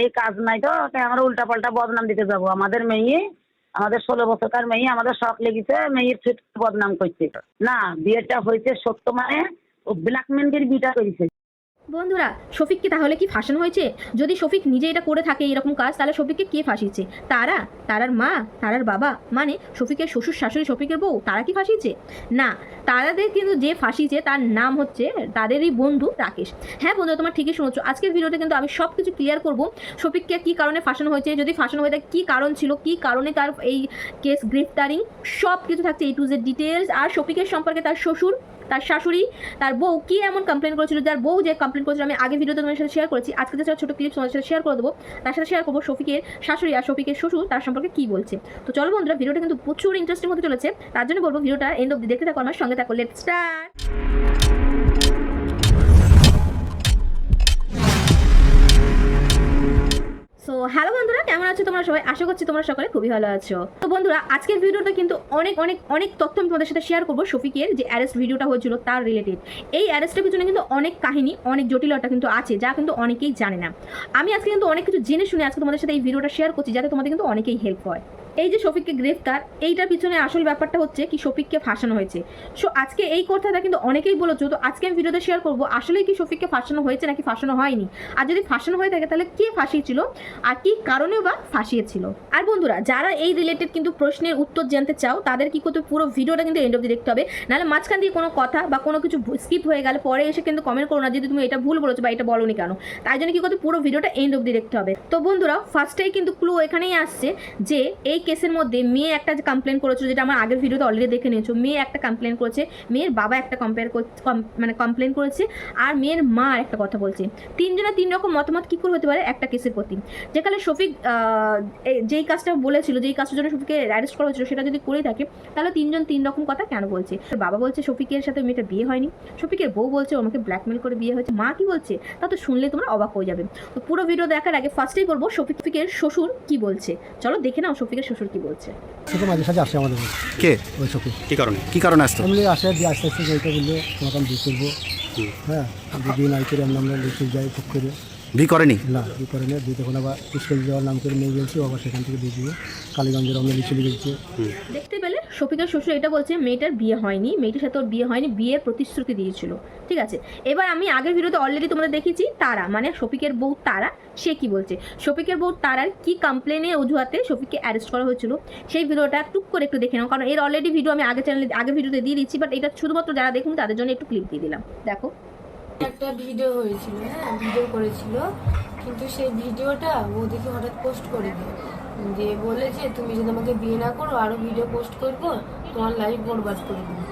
এই কাজ নাই তো, তাই আমরা উল্টা পাল্টা বদনাম দিতে যাব। আমাদের মেয়ে, আমাদের ষোলো বছরকার মেয়ে, আমাদের শখ লেগেছে মেয়ের ছুট বদনাম করছে না, বিয়েটা হয়েছে সত্য মানে ও ব্ল্যাকমেনদের বিটা করেছে। বন্ধুরা শফিক কি তাহলে কি ফাঁসানো হয়েছে? যদি শফিক নিজে এটা করে থাকে এরকম কাজ, তাহলে শফিককে কে ফাঁসিয়েছে? তারা? তারার মা? তারার বাবা? মানে শফিকের শ্বশুর শাশুড়ি শফিকের বউ, তারা কি ফাঁসিয়েছে? না, তারাদের কিন্তু যে ফাঁসিয়েছে তার নাম হচ্ছে তাদেরই বন্ধু রাকেশ। হ্যাঁ বন্ধুরা তোমার ঠিকই শুনেছো। আজকের ভিডিওতে কিন্তু আমি সব কিছু ক্লিয়ার করব। শফিককে কি কারণে ফাঁসানো হয়েছে? যদি ফাঁসানো হয়ে থাকে, কী কারণ ছিল? কি কারণে তার এই কেস গ্রেফতারিং? সব কিছু থাকছে এই টু জেড ডিটেলস আর শফিকের সম্পর্কে তার শ্বশুর তার শাশুড়ি, তার বউ কি এমন কমপ্লেন করেছিল, যার বউ যে কমপ্লেন করেছিল, আমি আগে ভিডিওতে তোমার সাথে শেয়ার করেছি, আজকে যেটা ছোটো ক্লিপ তোমাদের সাথে শেয়ার করে দেবো। তার সাথে শেয়ার করব শফিকের শাশুড়ি আর শফিকের শ্বশুর তার সম্পর্কে কী বলছে। তো চলো বন্ধুরা ভিডিওটা কিন্তু প্রচুর ইন্টারেস্টিং হতে চলেছে, তার জন্য বলব ভিডিওটা এন্ড অব্দি দেখতে থাকো, আমার সঙ্গে থাকো লেট স্টার্ট সো হ্যালো বন্ধুরা, কেমন আছো তোমরা সবাই? আশা করছি তোমরা সকলে খুবই ভালো আছো। তো বন্ধুরা, আজকের ভিডিওটা কিন্তু অনেক অনেক অনেক তথ্য আমি তোমাদের সাথে শেয়ার করব শফিকের যে অ্যারেস্ট ভিডিওটা হয়েছিল তার রিলেটেড এই অ্যারেস্টের পিছনে কিন্তু অনেক কাহিনী, অনেক জটিলতা কিন্তু আছে, যা কিন্তু অনেকেই জানে না। আমি আজকে কিন্তু অনেক কিছু জেনে শুনে আজকে তোমাদের সাথে এই ভিডিওটা শেয়ার করছি, যাতে তোমাদের কিন্তু অনেকেই হেল্প হয়। এই যে শফিককে গ্রেফতার, এইটার পিছনে আসল ব্যাপারটা হচ্ছে কি শফিককে ফাঁসানো হয়েছে। সো আজকে এই কথাটা কিন্তু অনেকেই বলেছ, তো আজকে আমি ভিডিওতে শেয়ার করব, আসলেই কি শফিককে ফাঁসানো হয়েছে নাকি ফাঁসানো হয়নি? আর যদি ফাঁসানো হয়ে থাকে তাহলে কে ফাঁসিয়েছিল? আর কি কারণেও বা ফাঁসিয়েছিল? আর বন্ধুরা, যারা এই রিলেটেড কিন্তু প্রশ্নের উত্তর জানতে চাও, তাদের কি করতে পুরো ভিডিওটা কিন্তু এন্ড অব্দি দেখতে হবে। নাহলে মাঝখান দিয়ে কোনো কথা বা কোনো কিছু স্কিপ হয়ে গেলে পরে এসে কিন্তু কমেন্ট করো না যদি তুমি এটা ভুল বলেছ বা এটা বলোনি কেন। তাই জন্য কি করতে পুরো ভিডিওটা এন্ড অব্দি দেখতে হবে। তো বন্ধুরা ফার্স্টেই কিন্তু ক্লু এখানেই আসছে যে এই কেসের মধ্যে মেয়ে একটা যে কমপ্লেন করেছিল যেটা আমার আগের ভিডিওতে অলরেডি দেখে নিয়েছো, মেয়ে একটা কমপ্লেন করেছে, মেয়ের বাবা একটা কম্পেয়ার মানে কমপ্লেন করেছে, আর মেয়ের মা একটা কথা বলছে। তিনজনের তিন রকম মতামত কী করে হতে পারে একটা কেসের প্রতি? যেখানে শফিক যেই কাজটা বলেছিল, যেই কাজটার জন্য শফিককে অ্যারেস্ট করা হয়েছিল, সেটা যদি করেই থাকে, তাহলে তিনজন তিন রকম কথা কেন বলছে? বাবা বলছে, শফিকের সাথে মেয়েটা বিয়ে হয়নি। শফিকের বউ বলছে, আমাকে ব্ল্যাকমেল করে বিয়ে হয়েছে। মা কি বলছে? তা তো শুনলে তোমরা অবাক হয়ে যাবে। তো পুরো ভিডিও দেখার আগে ফার্স্টেই বলব শফিকের শ্বশুর কি বলছে? চলো দেখে নাও শফিকের শ্বশুর কি বলছে? সেটা মাঝে সাঝে আসে আমাদের কে? ওই সখী। কি কারণে? কি কারণে আসতো? এমনি আসে দিয়ে আস্তে আস্তে যাইতে বললে তোমাকে আমি বিয়ে করব। হ্যাঁ যদি নাই করে আমরা আমরা লিখে যাই ঠিক করে। বি করেনি? না বিয়ে করে না দিয়ে তখন আবার স্কুল যাওয়ার নাম করে নিয়ে গেছি আবার সেখান থেকে দিয়ে দিয়ে কালীগঞ্জের আমরা লিচে গেছি। দেখতে পেলে শফিকের শ্বশুর এটা বলছে মেয়েটার বিয়ে হয়নি মেয়েটির সাথে ওর বিয়ে হয়নি বিয়ের প্রতিশ্রুতি দিয়েছিল। ঠিক আছে? এবার আমি আগের ভিডিওতে অলরেডি তোমাদের দেখেছি তারা মানে শফিকের বউ তারা সে কি বলছে? শফিকের বউ তারার কি কমপ্লেনে অজুহাতে শফিককে অ্যারেস্ট করা হয়েছিল? সেই ভিডিওটা টুক করে একটু দেখে নাও কারণ এর অলরেডি ভিডিও আমি আগের চ্যানেলে আগের ভিডিওতে দিয়ে দিচ্ছি বাট এটা শুধুমাত্র যারা দেখুন তাদের জন্য একটু ক্লিপ দিয়ে দিলাম। দেখো। একটা ভিডিও হয়েছিল হ্যাঁ ভিডিও করেছিল। কিন্তু সেই ভিডিওটা ও দেখি হঠাৎ পোস্ট করে বলে যে তুমি যদি আমাকে বিয়ে না করো আরও ভিডিও পোস্ট করব তোমার লাইফ বরবাদ করে দেবো।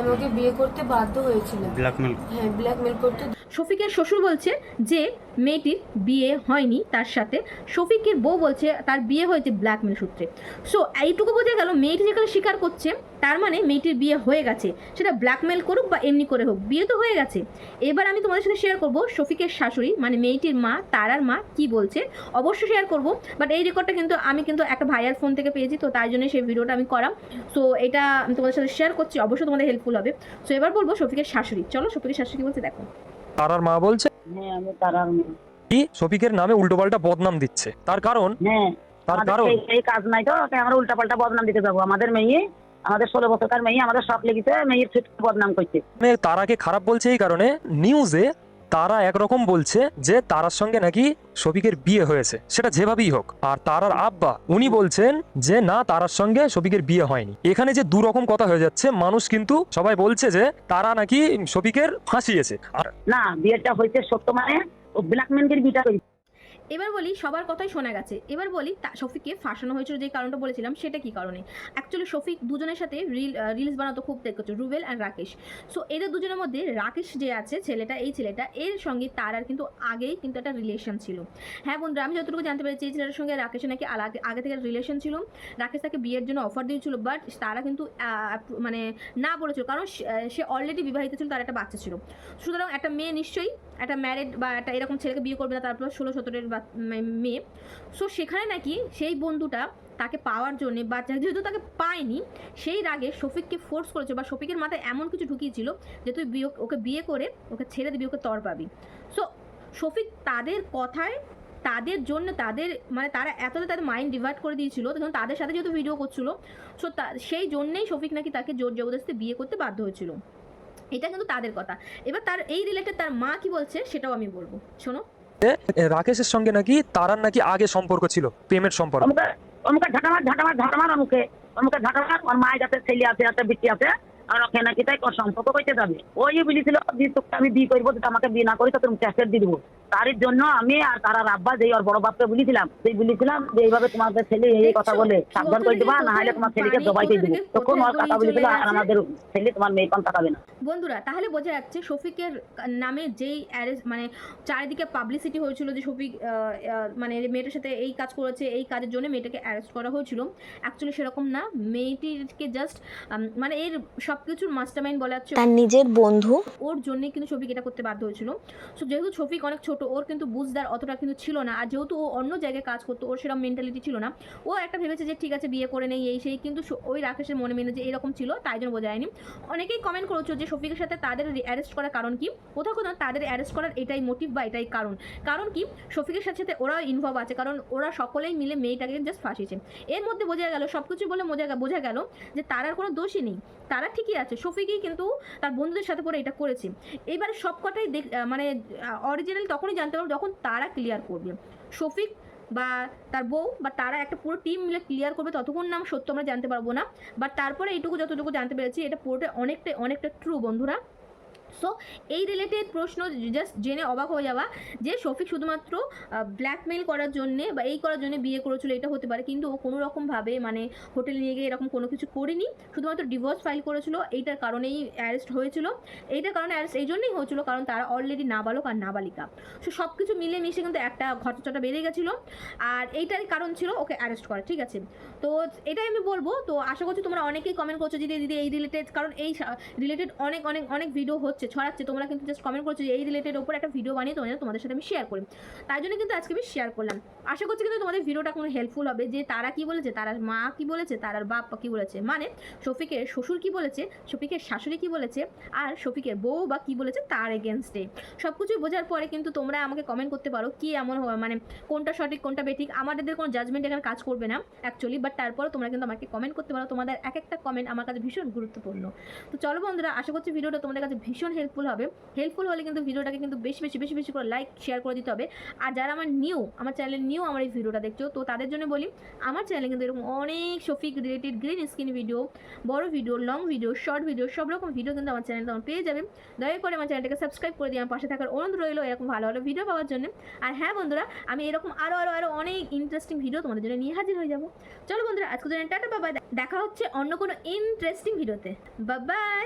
আমাকে বিয়ে করতে বাধ্য হয়েছিল ব্ল্যাকমেল হ্যাঁ ব্ল্যাকমেল করতে শফিকের শ্বশুর বলছে যে মেয়েটির বিয়ে হয়নি, তার সাথে। শফিকের বউ বলছে তার বিয়ে হয়েছে ব্ল্যাকমেল সূত্রে। সো এইটুকু বোঝা গেল মেয়েটি যেখানে স্বীকার করছে, তার মানে মেয়েটির বিয়ে হয়ে গেছে। সেটা ব্ল্যাকমেল করুক বা এমনি করে হোক, বিয়ে তো হয়ে গেছে। এবার আমি তোমাদের সাথে শেয়ার করব শফিকের শাশুড়ি মানে মেয়েটির মা তারার মা কি বলছে। অবশ্যই শেয়ার করব বাট এই রেকর্ডটা কিন্তু আমি কিন্তু একটা ভাইয়ার ফোন থেকে পেয়েছি, তো তাই জন্য সেই ভিডিওটা আমি করা সো এটা আমি তোমাদের সাথে শেয়ার করছি, অবশ্যই তোমাদের হেল্পফুল হবে। সো এবার বলব শফিকের শাশুড়ি। চলো শফিকের শাশুড়ি কি বলছে দেখো। তারার মা বলছে? হ্যাঁ আমি তারার মেয়ে। কি? শফিকের নামে উল্টোপাল্টা বদনাম দিচ্ছে। তার কারণ? হ্যাঁ। তার কারণ? এই- কাজ নাই তো তাই আমরা উল্টা পাল্টা বদনাম দিতে যাব। আমাদের মেয়ে আমাদের ষোলো বছরকার মেয়ে আমাদের সব লেগেছে মেয়ের ছুটি বদনাম করছে তারাকে খারাপ বলছে এই কারণে নিউজে তারা একরকম বলছে যে তারার সঙ্গে নাকি শফিকের বিয়ে হয়েছে। সেটা যেভাবেই হোক। আর তারার আব্বা, উনি বলছেন যে, না, তারার সঙ্গে শফিকের বিয়ে হয়নি। এখানে যে দুরকম কথা হয়ে যাচ্ছে, মানুষ কিন্তু সবাই বলছে যে, তারা নাকি শফিকের ফাঁসিয়েছে। আর না, বিয়েটা হয়েছে সত্য মানে ব্ল্যাকম্যানদের করেছে। এবার বলি সবার কথাই শোনা গেছে। এবার বলি তা, শফিককে ফাঁসানো হয়েছিল যে কারণটা বলেছিলাম, সেটা কি কারণে? অ্যাকচুয়ালি শফিক দুজনের সাথে রিল রিলস বানাতো খুব দেখছ রুবেল অ্যান্ড রাকেশ। সো এদের দুজনের মধ্যে রাকেশ যে আছে, ছেলেটা, এই ছেলেটা, এর সঙ্গে তার আর কিন্তু আগেই কিন্তু একটা রিলেশন ছিল। হ্যাঁ বন্ধুরা, আমি যতটুকু জানতে পেরেছি, এই ছেলেটার সঙ্গে রাকেশের নাকি আগে থেকে রিলেশন ছিল। রাকেশ তাকে বিয়ের জন্য অফার দিয়েছিল বাট তারা কিন্তু মানে না বলেছিল, কারণ সে- অলরেডি বিবাহিত ছিল, তার একটা বাচ্চা ছিল। সুতরাং একটা মেয়ে নিশ্চয়ই, একটা ম্যারেড বা একটা এরকম ছেলেকে বিয়ে করবে না, তারপর ষোলো সতেরোর বা- মেয়ে সো সেখানে নাকি সেই বন্ধুটা তাকে পাওয়ার জন্য বা যেহেতু তাকে পায়নি, সেই রাগে শফিককে ফোর্স করেছে বা শফিকের মাথায় এমন কিছু ঢুকিয়েছিল যে তুই বিয়ে, ওকে বিয়ে করে ওকে ছেড়ে দিবি, ওকে তর পাবি। সো শফিক তাদের কথায়, তাদের জন্য তাদের মানে তারা এতটা তাদের মাইন্ড ডিভাইড করে দিয়েছিল তখন তাদের সাথে যেহেতু ভিডিও করছিল সো সেই জন্যেই শফিক নাকি তাকে জোর জবরদস্তি বিয়ে করতে বাধ্য হয়েছিল। এটা কিন্তু তাদের কথা। এবার তার, এই রিলেটেড তার মা কি বলছে সেটাও আমি বলব। শোনো। রাকেশের সঙ্গে নাকি তারার নাকি আগে সম্পর্ক ছিল, প্রেমের সম্পর্ক? অমুকে ঝাঁটামার ঝাঁটামার ঝাঁটামার অমুকে অমুকে ঝাঁটামার ওর মায়ের কাছে ছেলে আছে একটা বিটি আছে, আর ওকে নাকি তাই সম্পর্ক করতে যাবে। ওই বলেছিল, যে তোকে আমি বিয়ে করব আমাকে বিয়ে না করি তো ক্যাসেট দিয়ে দিবো। তার জন্য আমি আর তারা আব্বা যে ওর বড় বাপকে বলেছিলাম সেই বলেছিলাম যে এইভাবে তোমাদের ছেলে এই কথা বলে সাবধান করে দিবা না হলে তোমার ছেলেকে জবাই জবাইতে দিব। তখন ওর কথা বলেছিল আর আমাদের ছেলে তোমার মেয়ে পান তাকাবে না। বন্ধুরা তাহলে বোঝা যাচ্ছে শফিকের নামে যেই অ্যারেস্ট মানে চারিদিকে পাবলিসিটি হয়েছিল যে শফিক মানে মেয়েটার সাথে এই কাজ করেছে এই কাজের জন্য মেয়েটাকে অ্যারেস্ট করা হয়েছিল। অ্যাকচুয়ালি সেরকম না মেয়েটিকে জাস্ট মানে এর সব কিছুর মাস্টার মাইন্ড বলা যাচ্ছে তার নিজের বন্ধু। ওর জন্যই কিন্তু শফিক এটা করতে বাধ্য হয়েছিল। সো যেহেতু শফিক অনেক ছোট ওর কিন্তু বুঝদার অতটা কিন্তু ছিল না। আর যেহেতু ও অন্য জায়গায় কাজ করতো, ওর সেরকম মেন্টালিটি ছিল না। ও একটা ভেবেছে যে, ঠিক আছে, বিয়ে করে নেই, এই সেই। কিন্তু ওই রাকেশের মনে মেনে যে, এরকম ছিল, তাই জন্য বোঝা যায়নি। অনেকেই কমেন্ট করেছ যে, শফিকের সাথে তাদের অ্যারেস্ট করার কারণ কি? কোথাও কোথাও তাদের অ্যারেস্ট করার এটাই মোটিভ বা এটাই কারণ। কারণ কি? শফিকের সাথে সাথে ওরাও ইনভলভ আছে, কারণ ওরা সকলেই মিলে মেয়েটাকে জাস্ট ফাঁসিয়েছে। এর মধ্যে বোঝা গেল সব কিছু বলে বোঝা বোঝা গেল যে তারার কোনো দোষই নেই। তারা ঠিকই আছে, শফিকই কিন্তু তার বন্ধুদের সাথে পরে এটা করেছে। এইবারে সব কটাই মানে অরিজিনাল তখনই জানতে পারব যখন তারা ক্লিয়ার করবে। শফিক বা তার বউ বা তারা একটা পুরো টিম মিলে ক্লিয়ার করবে, ততক্ষণ নাম সত্য আমরা জানতে পারব না। বাট তারপরে এইটুকু যতটুকু জানতে পেরেছি, এটা পুরোটা অনেকটাই, অনেকটা ট্রু বন্ধুরা। সো এই রিলেটেড প্রশ্ন জাস্ট জেনে অবাক হয়ে যাওয়া যে শফিক শুধুমাত্র ব্ল্যাকমেল করার জন্যে বা এই করার জন্য বিয়ে করেছিল, এটা হতে পারে। কিন্তু ও কোনো রকমভাবে মানে হোটেলে নিয়ে গিয়ে এরকম কোনো কিছু করেনি। শুধুমাত্র ডিভোর্স ফাইল করেছিল, এইটার কারণেই অ্যারেস্ট হয়েছিল। এইটার কারণে অ্যারেস্ট এই জন্যই হয়েছিল, কারণ তারা অলরেডি নাবালক আর নাবালিকা। সো সব কিছু মিলে মিশে কিন্তু একটা ঘটচটা বেড়ে গেছিল। আর এইটারই কারণ ছিল ওকে অ্যারেস্ট করা, ঠিক আছে? তো এটাই আমি বলব। তো আশা করছি তোমরা অনেকেই কমেন্ট করছ যে, দিদি এই রিলেটেড কারণ এই রিলেটেড অনেক অনেক অনেক ভিডিও হচ্ছে। ছড়াচ্ছে তোমরা কিন্তু জাস্ট কমেন্ট করছ এই রিলেটেড ওপর একটা ভিডিও বানিয়ে তোমাদের তোমাদের সাথে আমি শেয়ার করি। তাই জন্য কিন্তু আজকে আমি শেয়ার করলাম। আশা করছি কিন্তু তোমাদের ভিডিওটা কোনো হেল্পফুল হবে। যে তারা কি বলেছে, তার মা কি বলেছে তার বাপ কি বলেছে। মানে শফিকের শ্বশুর কি বলেছে, শফিকের শাশুড়ি কি বলেছে, আর শফিকের বউ বা কি বলেছে, তার এগেনস্টে সব কিছুই বোঝার পরে কিন্তু তোমরা আমাকে কমেন্ট করতে পারো কি এমন মানে কোনটা সঠিক, কোনটা বেঠিক। আমাদের কোনো জাজমেন্ট এখানে কাজ করবে না অ্যাকচুয়ালি বাট তারপরে তোমরা কিন্তু আমাকে কমেন্ট করতে পারো। তোমাদের এক একটা কমেন্ট আমার কাছে ভীষণ গুরুত্বপূর্ণ। তো চলো বন্ধুরা, আশা করছি ভিডিওটা তোমাদের কাছে ভীষণ হেল্পফুল হবে। হেল্পফুল হলে কিন্তু ভিডিওটাকে কিন্তু বেশি বেশি বেশি বেশি করে লাইক শেয়ার করে দিতে হবে। আর যারা আমার নিউ আমার চ্যানেলে নিউ আমার এই ভিডিওটা দেখছ, তো তাদের জন্য বলি, আমার চ্যানেলে কিন্তু এরকম অনেক Shafiq related green screen video বড় video long video short video সব রকম ভিডিও কিন্তু আমার চ্যানেলে তোমরা পেয়ে যাবে। দয়া করে আমার চ্যানেলটাকে সাবস্ক্রাইব করে দিয়ে আমার পাশে থাকার অনুরোধ রইল এরকম ভালো ভালো ভিডিও পাওয়ার জন্য। আর হ্যাঁ বন্ধুরা, আমি এরকম আরও আরও আরও অনেক ইন্টারেস্টিং ভিডিও তোমাদের জন্য নিয়ে হাজির হয়ে যাব। চলো বন্ধুরা আজকে জন্য টাটা বাবা দেখা হচ্ছে অন্য কোনো ইন্টারেস্টিং ভিডিওতে বাই